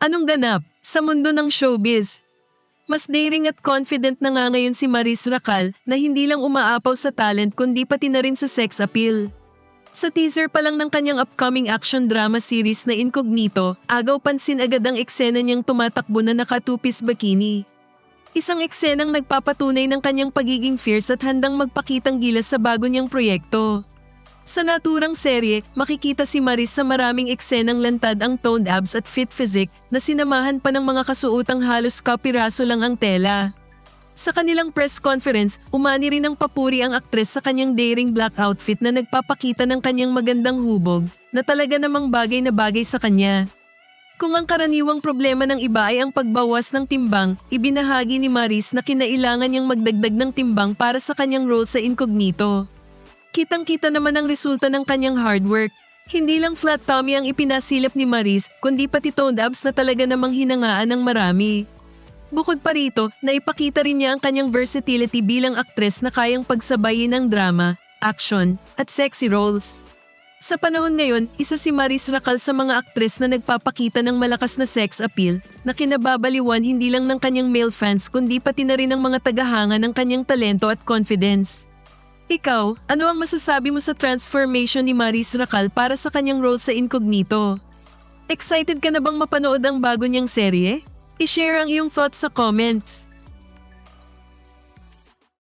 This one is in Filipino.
Anong ganap sa mundo ng showbiz? Mas daring at confident na nga ngayon si Maris Racal na hindi lang umaapaw sa talent kundi pati na rin sa sex appeal. Sa teaser pa lang ng kanyang upcoming action drama series na Incognito, agaw pansin agad ang eksena niyang tumatakbo na nakatupis bikini. Isang eksenang nagpapatunay ng kanyang pagiging fierce at handang magpakitang gilas sa bago niyang proyekto. Sa naturang serye, makikita si Maris sa maraming eksenang lantad ang toned abs at fit physique na sinamahan pa ng mga kasuotang halos kapiraso lang ang tela. Sa kanilang press conference, umani rin ng papuri ang aktres sa kanyang daring black outfit na nagpapakita ng kanyang magandang hubog na talaga namang bagay na bagay sa kanya. Kung ang karaniwang problema ng iba ay ang pagbawas ng timbang, ibinahagi ni Maris na kinailangan niyang magdagdag ng timbang para sa kanyang role sa Incognito. Kitang-kita naman ang resulta ng kanyang hard work. Hindi lang flat tummy ang ipinasilip ni Maris, kundi pati toned abs na talaga namang hinangaan ng marami. Bukod pa rito, naipakita rin niya ang kanyang versatility bilang aktres na kayang pagsabayin ng drama, action, at sexy roles. Sa panahon ngayon, isa si Maris Racal sa mga aktres na nagpapakita ng malakas na sex appeal na kinababaliwan hindi lang ng kanyang male fans kundi pati na rin ng mga tagahanga ng kanyang talento at confidence. Ikaw, ano ang masasabi mo sa transformation ni Maris Racal para sa kanyang role sa Incognito? Excited ka na bang mapanood ang bago niyang serye? I-share ang iyong thoughts sa comments.